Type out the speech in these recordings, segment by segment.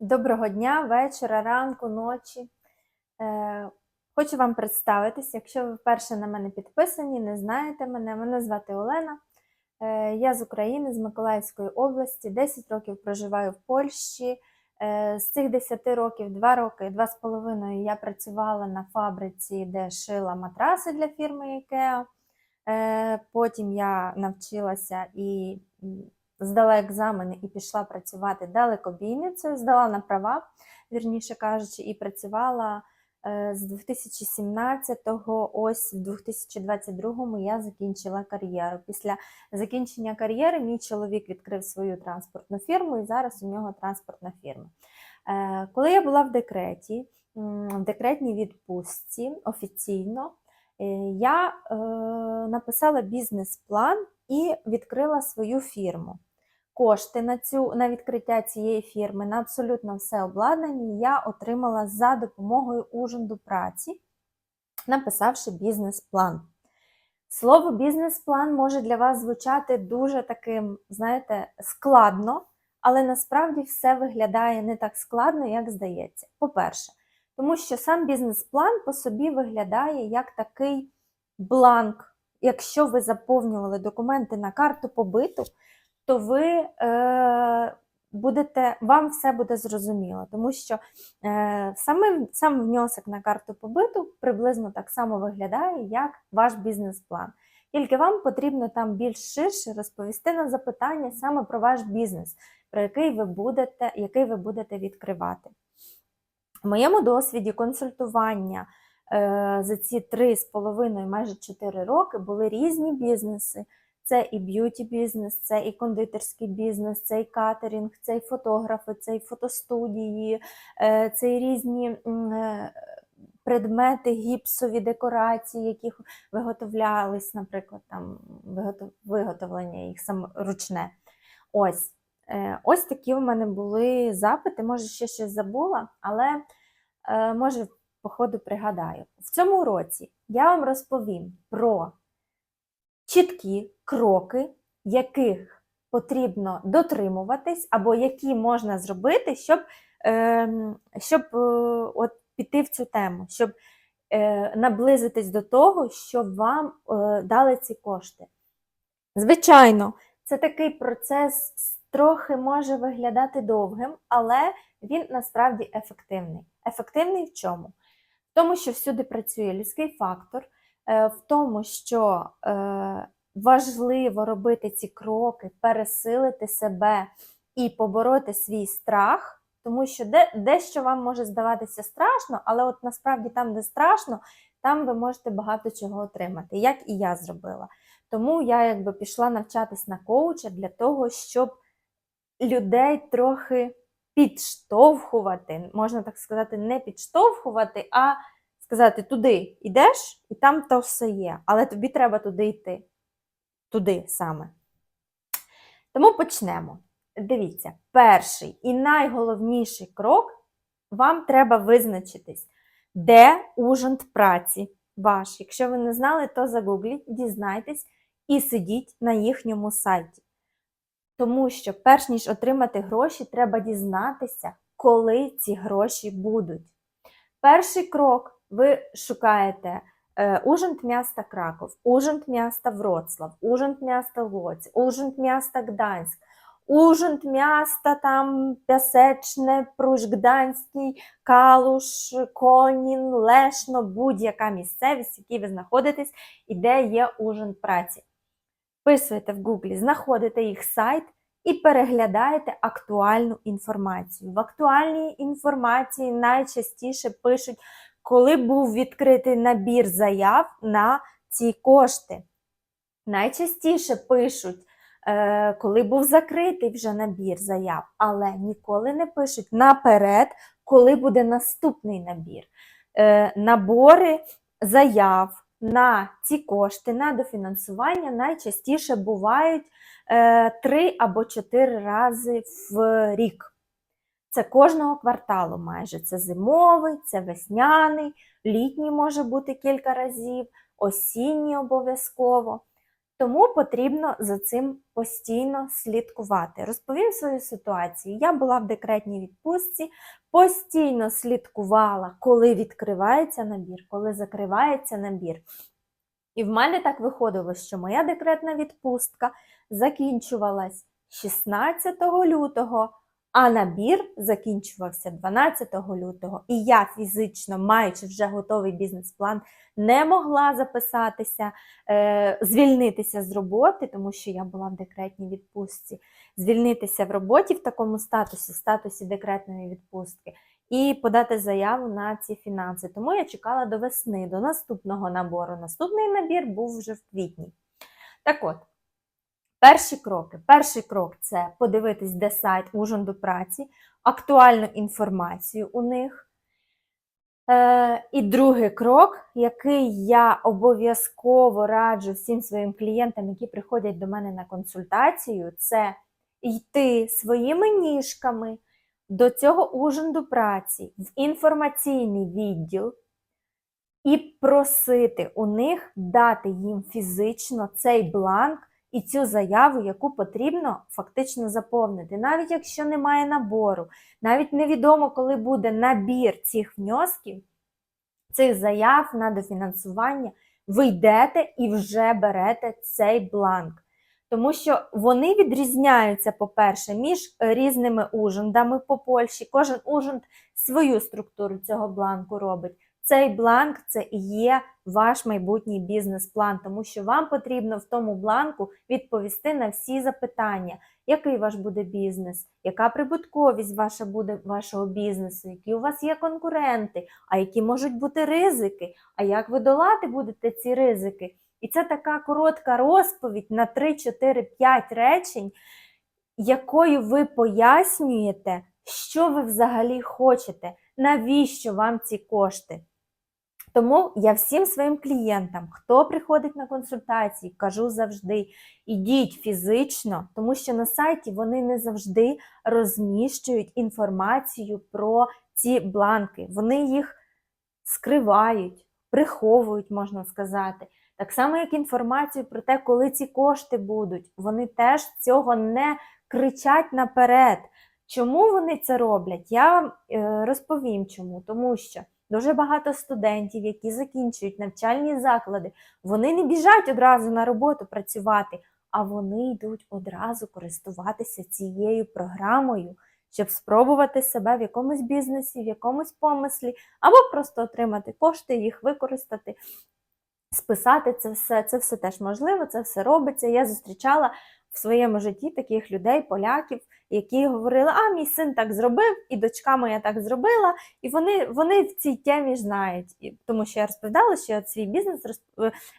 Доброго дня, вечора, ранку, ночі. Е, хочу вам представитись, якщо ви вперше на мене підписані, не знаєте мене. Мене звати Олена. Е, я з України, з Миколаївської області, 10 років проживаю в Польщі. Е, з цих 10 років, 2 роки, 2,5 я працювала на фабриці, де шила матраси для фірми IKEA. Е, потім я навчилася і здала екзамени і пішла працювати далекобійницею, здала на права, вірніше кажучи, і працювала е, з 2017-го, ось в 2022-му я закінчила кар'єру. Після закінчення кар'єри мій чоловік відкрив свою транспортну фірму, і зараз у нього транспортна фірма. Е, Коли я була в декреті, в декретній відпустці офіційно, е, я написала бізнес-план і відкрила свою фірму. Кошти на цю на відкриття цієї фірми, на абсолютно все обладнання я отримала за допомогою ужинду праці, написавши бізнес-план. Слово бізнес-план може для вас звучати дуже таким, знаєте, складно, але насправді все виглядає не так складно, як здається. По-перше, тому що сам бізнес-план по собі виглядає як такий бланк. Якщо ви заповнювали документи на карту побиту, то ви е, будете, вам все буде зрозуміло, тому що е, саме, сам внесок на карту побиту приблизно так само виглядає, як ваш бізнес-план. Тільки вам потрібно там більш ширше розповісти на запитання саме про ваш бізнес, про який ви будете, який ви будете відкривати. В моєму досвіді консультування е, за ці 3,5, майже 4 роки були різні бізнеси. Це і б'юті бізнес, це і кондитерський бізнес, це і катерінг, це і фотографи, це і фотостудії, е, це і різні е, предмети, гіпсові декорації, які виготовлялись, наприклад, там виготовлення їх ручне. Ось. Е, Ось такі в мене були запити. Може, ще щось забула, але може, по ходу пригадаю. В цьому році я вам розповім про чіткі кроки, яких потрібно дотримуватись, або які можна зробити, щоб, е, щоб е, от піти в цю тему, щоб е, наблизитись до того, щоб вам е, дали ці кошти. Звичайно, це такий процес трохи може виглядати довгим, але він насправді ефективний. Ефективний в чому? В тому, що всюди працює людський фактор, в тому, що е, важливо робити ці кроки, пересилити себе і побороти свій страх, тому що де, дещо вам може здаватися страшно, але от насправді там, де страшно, там ви можете багато чого отримати, як і я зробила. Тому я якби пішла навчатись на коуча для того, щоб людей трохи підштовхувати, можна так сказати, не підштовхувати, а сказати, туди йдеш, і там то все є, але тобі треба туди йти. Туди саме. Тому почнемо. Дивіться, перший і найголовніший крок вам треба визначитись, де ужинт праці ваш. Якщо ви не знали, то загугліть, дізнайтесь і сидіть на їхньому сайті. Тому що, перш ніж отримати гроші, треба дізнатися, коли ці гроші будуть. Перший крок ви шукаєте е, Ужинт міста Краков, Ужинт міста Вроцлав, Ужинт міста Лоць, Ужинт міста Гданськ, Ужинт міста там Пясечне, Пруш Гданський, Калуш, Конін, Лешно, будь-яка місцевість, в якій ви знаходитесь, і де є ужин праці. Вписуєте в Гуглі, знаходите їх сайт і переглядаєте актуальну інформацію. В актуальній інформації найчастіше пишуть, коли був відкритий набір заяв на ці кошти. Найчастіше пишуть, е, коли був закритий вже набір заяв, але ніколи не пишуть наперед, коли буде наступний набір. Е, Набори заяв на ці кошти, на дофінансування найчастіше бувають е, три або чотири рази в рік. Це кожного кварталу майже. Це зимовий, це весняний, літній може бути кілька разів, осінній обов'язково. Тому потрібно за цим постійно слідкувати. Розповім свою ситуацію. Я була в декретній відпустці, постійно слідкувала, коли відкривається набір, коли закривається набір. І в мене так виходило, що моя декретна відпустка закінчувалась 16 лютого, а набір закінчувався 12 лютого. І я фізично, маючи вже готовий бізнес-план, не могла записатися, е, звільнитися з роботи, тому що я була в декретній відпустці, звільнитися в роботі в такому статусі, статусі декретної відпустки, і подати заяву на ці фінанси. Тому я чекала до весни, до наступного набору. Наступний набір був вже в квітні. Так от, перші кроки. Перший крок це подивитись, де сайт Ужин до праці, актуальну інформацію у них. Е, і другий крок, який я обов'язково раджу всім своїм клієнтам, які приходять до мене на консультацію, це йти своїми ніжками до цього ужинду праці в інформаційний відділ і просити у них дати їм фізично цей бланк і цю заяву, яку потрібно фактично заповнити. Навіть якщо немає набору, навіть невідомо, коли буде набір цих внесків, цих заяв на дофінансування, ви йдете і вже берете цей бланк. Тому що вони відрізняються, по-перше, між різними ужиндами по Польщі. Кожен ужинд свою структуру цього бланку робить. Цей бланк це і є ваш майбутній бізнес-план, тому що вам потрібно в тому бланку відповісти на всі запитання, який ваш буде бізнес, яка прибутковість ваша буде вашого бізнесу, які у вас є конкуренти, а які можуть бути ризики, а як ви долати будете ці ризики. І це така коротка розповідь на 3, 4, 5 речень, якою ви пояснюєте, що ви взагалі хочете, навіщо вам ці кошти. Тому я всім своїм клієнтам, хто приходить на консультації, кажу завжди: ідіть фізично, тому що на сайті вони не завжди розміщують інформацію про ці бланки. Вони їх скривають, приховують, можна сказати. Так само, як інформацію про те, коли ці кошти будуть, вони теж цього не кричать наперед. Чому вони це роблять? Я вам е, розповім чому. Тому що дуже багато студентів, які закінчують навчальні заклади, вони не біжать одразу на роботу працювати, а вони йдуть одразу користуватися цією програмою, щоб спробувати себе в якомусь бізнесі, в якомусь помислі, або просто отримати кошти, їх використати списати це все, це все теж можливо, це все робиться. Я зустрічала в своєму житті таких людей, поляків, які говорили, а мій син так зробив, і дочка моя так зробила, і вони вони в цій темі знають. І, Тому що я розповідала, що я свій бізнес розп...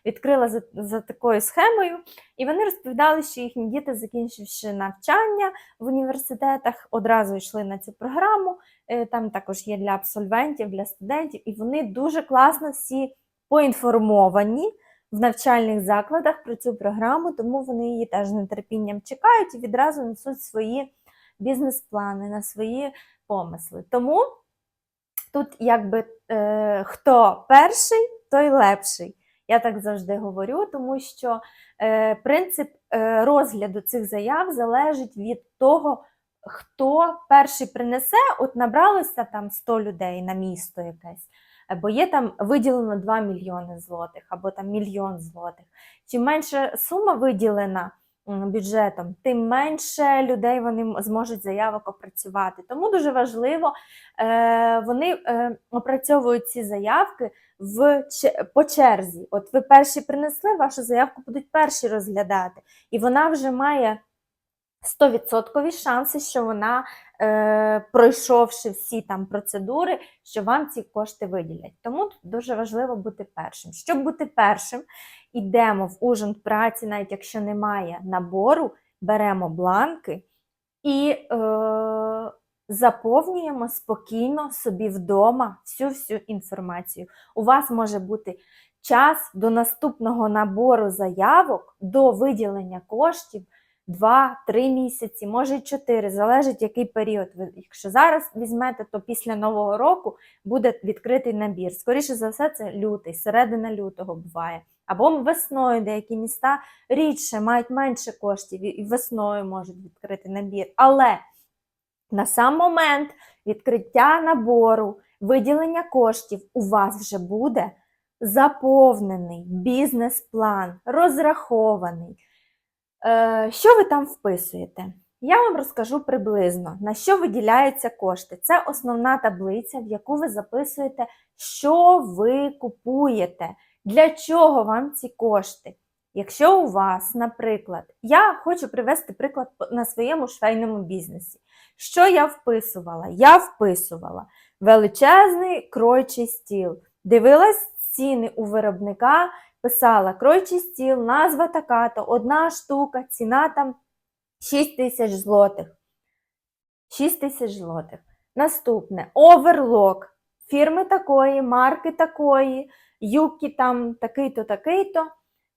відкрила за, за такою схемою, і вони розповідали, що їхні діти, закінчивши навчання в університетах, одразу йшли на цю програму. Е, там також є для абсолвентів, для студентів, і вони дуже класно всі поінформовані в навчальних закладах про цю програму, тому вони її теж нетерпінням чекають і відразу несуть свої бізнес-плани на свої помисли. Тому тут, якби е, хто перший, той лепший. Я так завжди говорю, тому що е, принцип е, розгляду цих заяв залежить від того, хто перший принесе, от набралося там 100 людей на місто якесь бо є там виділено 2 мільйони злотих або там мільйон злотих. Чим менше сума виділена бюджетом, тим менше людей вони зможуть заявок опрацювати. Тому дуже важливо, е, вони е, опрацьовують ці заявки в, по черзі. От ви перші принесли, вашу заявку будуть перші розглядати, і вона вже має 100% шанси, що вона, е, пройшовши всі там процедури, що вам ці кошти виділять. Тому дуже важливо бути першим. Щоб бути першим, йдемо в ужин праці, навіть якщо немає набору, беремо бланки і е, заповнюємо спокійно собі вдома всю-всю інформацію. У вас може бути час до наступного набору заявок, до виділення коштів 2-3 місяці, може й 4, залежить який період. Ви якщо зараз візьмете, то після Нового року буде відкритий набір. Скоріше за все, це лютий, середина лютого буває. Або весною деякі міста рідше мають менше коштів і весною можуть відкрити набір. Але на сам момент відкриття набору, виділення коштів у вас вже буде заповнений бізнес-план, розрахований. Е, що ви там вписуєте? Я вам розкажу приблизно, на що виділяються кошти. Це основна таблиця, в яку ви записуєте, що ви купуєте, для чого вам ці кошти. Якщо у вас, наприклад, я хочу привести приклад на своєму швейному бізнесі. Що я вписувала? Я вписувала величезний кройчий стіл. Дивилась ціни у виробника, писала кройчий стіл, назва така-то, одна штука, ціна там 6 тисяч злотих. 6 тисяч злотих. Наступне оверлок фірми такої, марки такої, юкі там такий-то, такий-то.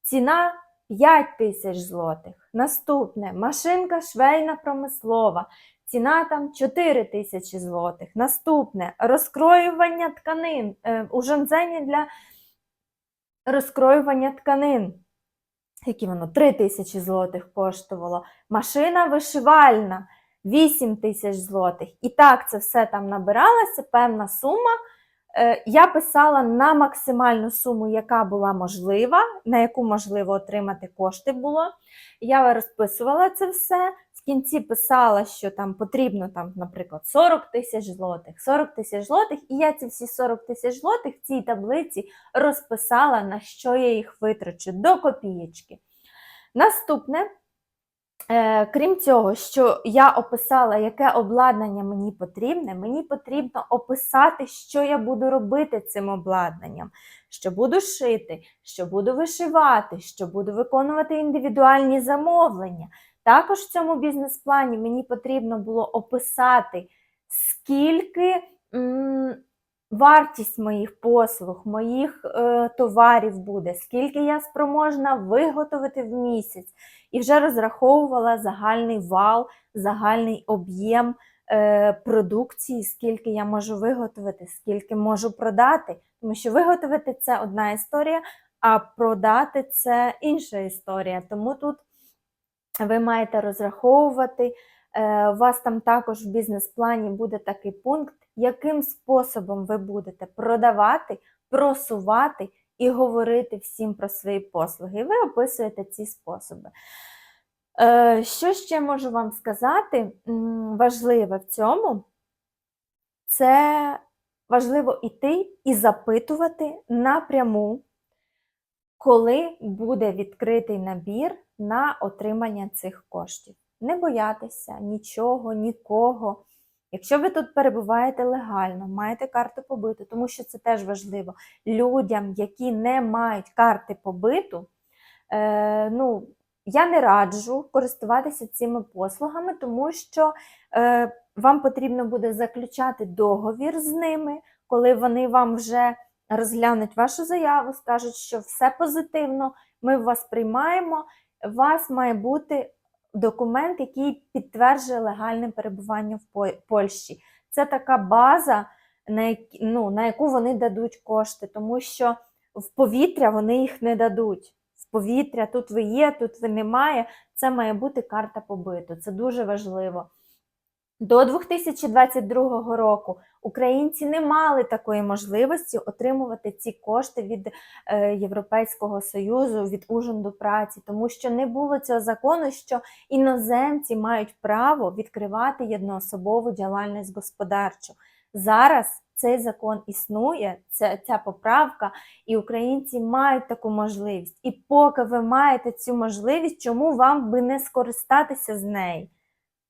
Ціна 5 тисяч злотих. Наступне машинка швейна промислова. Ціна там 4 тисячі злотих. Наступне розкроювання тканин. Е, у Жонзені для розкроювання тканин. Які воно 3 тисячі злотих коштувало. Машина вишивальна 8 тисяч злотих. І так це все там набиралося, певна сума. Е, Я писала на максимальну суму, яка була можлива, на яку можливо отримати кошти було. Я розписувала це все. Кінці писала, що там потрібно, там, наприклад, 40 тисяч злотих, 40 тисяч злотих, і я ці всі 40 тисяч злотих в цій таблиці розписала, на що я їх витрачу до копієчки. Наступне, е, крім цього, що я описала, яке обладнання мені потрібне, мені потрібно описати, що я буду робити цим обладнанням, що буду шити, що буду вишивати, що буду виконувати індивідуальні замовлення. Також в цьому бізнес-плані мені потрібно було описати, скільки м, вартість моїх послуг, моїх е, товарів буде, скільки я спроможна виготовити в місяць, і вже розраховувала загальний вал, загальний об'єм е, продукції, скільки я можу виготовити, скільки можу продати. Тому що виготовити це одна історія, а продати це інша історія. Тому тут ви маєте розраховувати. Е, У вас там також в бізнес-плані буде такий пункт, яким способом ви будете продавати, просувати і говорити всім про свої послуги. І ви описуєте ці способи. Е, Що ще можу вам сказати? Важливе в цьому це важливо йти і запитувати напряму, коли буде відкритий набір на отримання цих коштів. Не боятися нічого, нікого. Якщо ви тут перебуваєте легально, маєте карту побиту, тому що це теж важливо. Людям, які не мають карти побиту, е, ну, я не раджу користуватися цими послугами, тому що е, вам потрібно буде заключати договір з ними, коли вони вам вже розглянуть вашу заяву, скажуть, що все позитивно, ми вас приймаємо. У вас має бути документ, який підтверджує легальне перебування в Польщі. Це така база, на, ну, на яку вони дадуть кошти, тому що в повітря вони їх не дадуть. В повітря тут ви є, тут ви немає. Це має бути карта побиту. Це дуже важливо. До 2022 року українці не мали такої можливості отримувати ці кошти від е, Європейського Союзу, від ужинду праці, тому що не було цього закону, що іноземці мають право відкривати єдноособову діяльність господарчу. Зараз цей закон існує, ця, ця поправка, і українці мають таку можливість. І поки ви маєте цю можливість, чому вам би не скористатися з нею?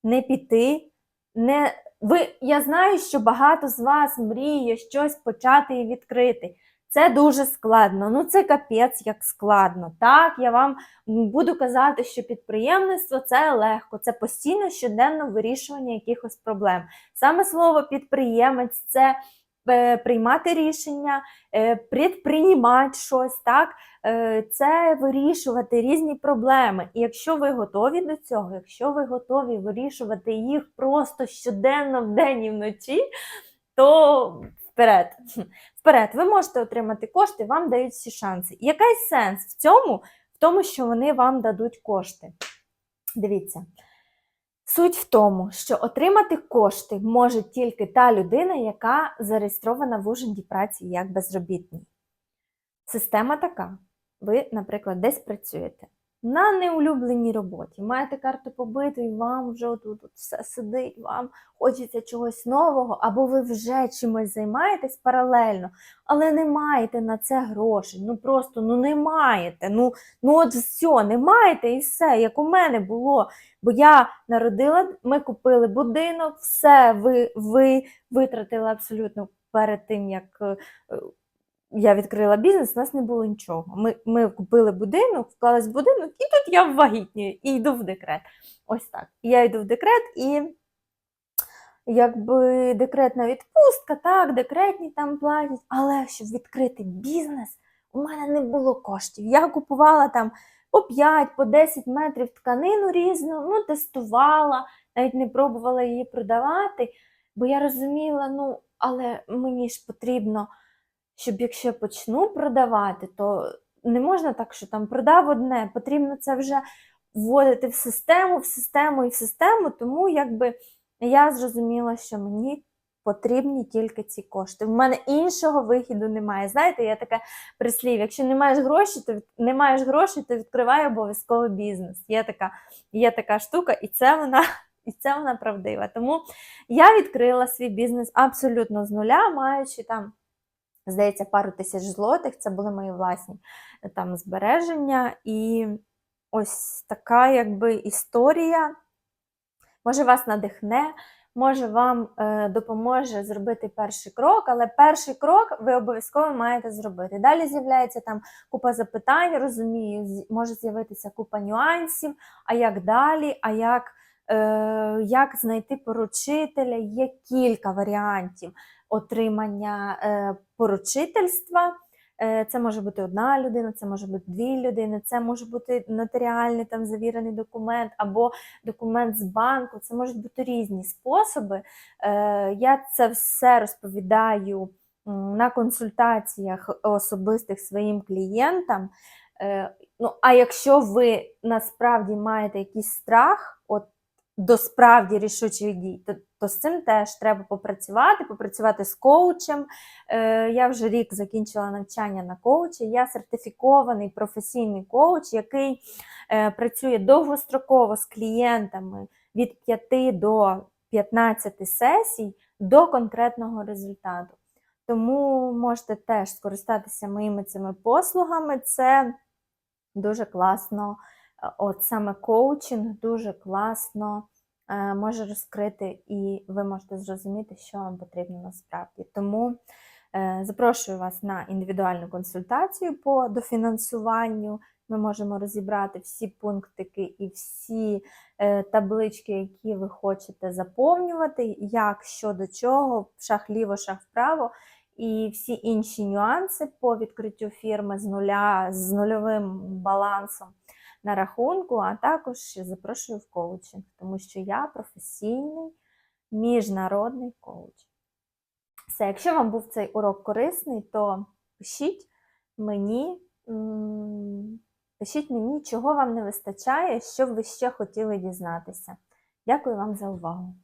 Не піти, не ви. Я знаю, що багато з вас мріє щось почати і відкрити. Це дуже складно. Ну це капець як складно. Так, я вам буду казати, що підприємництво це легко, це постійно щоденно вирішування якихось проблем. Саме слово підприємець це приймати рішення, е, предприймати щось, так? Е, це вирішувати різні проблеми. І якщо ви готові до цього, якщо ви готові вирішувати їх просто щоденно вдень і вночі, то вперед. Вперед, ви можете отримати кошти, вам дають всі шанси. І якийсь сенс в цьому, в тому, що вони вам дадуть кошти. Дивіться. Суть в тому, що отримати кошти може тільки та людина, яка зареєстрована в ужинді праці як безробітний. Система така. Ви, наприклад, десь працюєте на неулюбленій роботі, маєте карту побиту, і вам вже тут все сидить, вам хочеться чогось нового, або ви вже чимось займаєтесь паралельно, але не маєте на це грошей. Ну просто ну не маєте. Ну, ну от все, не маєте і все, як у мене було. Бо я народила, ми купили будинок, все ви, ви витратили абсолютно перед тим, як е, я відкрила бізнес, у нас не було нічого. Ми, ми купили будинок, вклались в будинок, і тут я вагітнюю і йду в декрет. Ось так. Я йду в декрет і. Якби декретна відпустка, так, декретні там платять, але щоб відкрити бізнес, у мене не було коштів. Я купувала там по 5, по 10 метрів тканину різну, ну, тестувала, навіть не пробувала її продавати, бо я розуміла, ну, але мені ж потрібно, щоб якщо я почну продавати, то не можна так, що там продав одне, потрібно це вже вводити в систему, в систему і в систему, тому якби я зрозуміла, що мені потрібні тільки ці кошти. В мене іншого вихіду немає. Знаєте, я таке прислів, якщо не маєш грошей, то не маєш грошей, то відкривай обов'язково бізнес. Є така, є така штука, і це вона. І це вона правдива. Тому я відкрила свій бізнес абсолютно з нуля, маючи там, здається, пару тисяч злотих. Це були мої власні е, там збереження. І ось така якби історія може вас надихне, може вам е, допоможе зробити перший крок, але перший крок ви обов'язково маєте зробити. Далі з'являється там купа запитань, розумію, може з'явитися купа нюансів, а як далі, а як, е, як знайти поручителя, є кілька варіантів отримання е, поручительства. Е, Це може бути одна людина, це може бути дві людини, це може бути нотаріальний там завірений документ або документ з банку. Це можуть бути різні способи. Е, Я це все розповідаю на консультаціях особистих своїм клієнтам. Ну, а якщо ви насправді маєте якийсь страх, от до справді рішучих дій, то, то з цим теж треба попрацювати, попрацювати з коучем. Е, Я вже рік закінчила навчання на коучі. Я сертифікований професійний коуч, який е, працює довгостроково з клієнтами від 5 до 15 сесій до конкретного результату. Тому можете теж скористатися моїми цими послугами. Це дуже класно, от саме коучинг дуже класно може розкрити, і ви можете зрозуміти, що вам потрібно насправді. Тому е, запрошую вас на індивідуальну консультацію по дофінансуванню. Ми можемо розібрати всі пунктики і всі е, таблички, які ви хочете заповнювати, як, що до чого, шаг ліво, шаг вправо, і всі інші нюанси по відкриттю фірми з нуля, з нульовим балансом на рахунку, а також запрошую в коучинг, тому що я професійний міжнародний коуч. Все, якщо вам був цей урок корисний, то пишіть мені, пишіть мені, чого вам не вистачає, що б ви ще хотіли дізнатися. Дякую вам за увагу!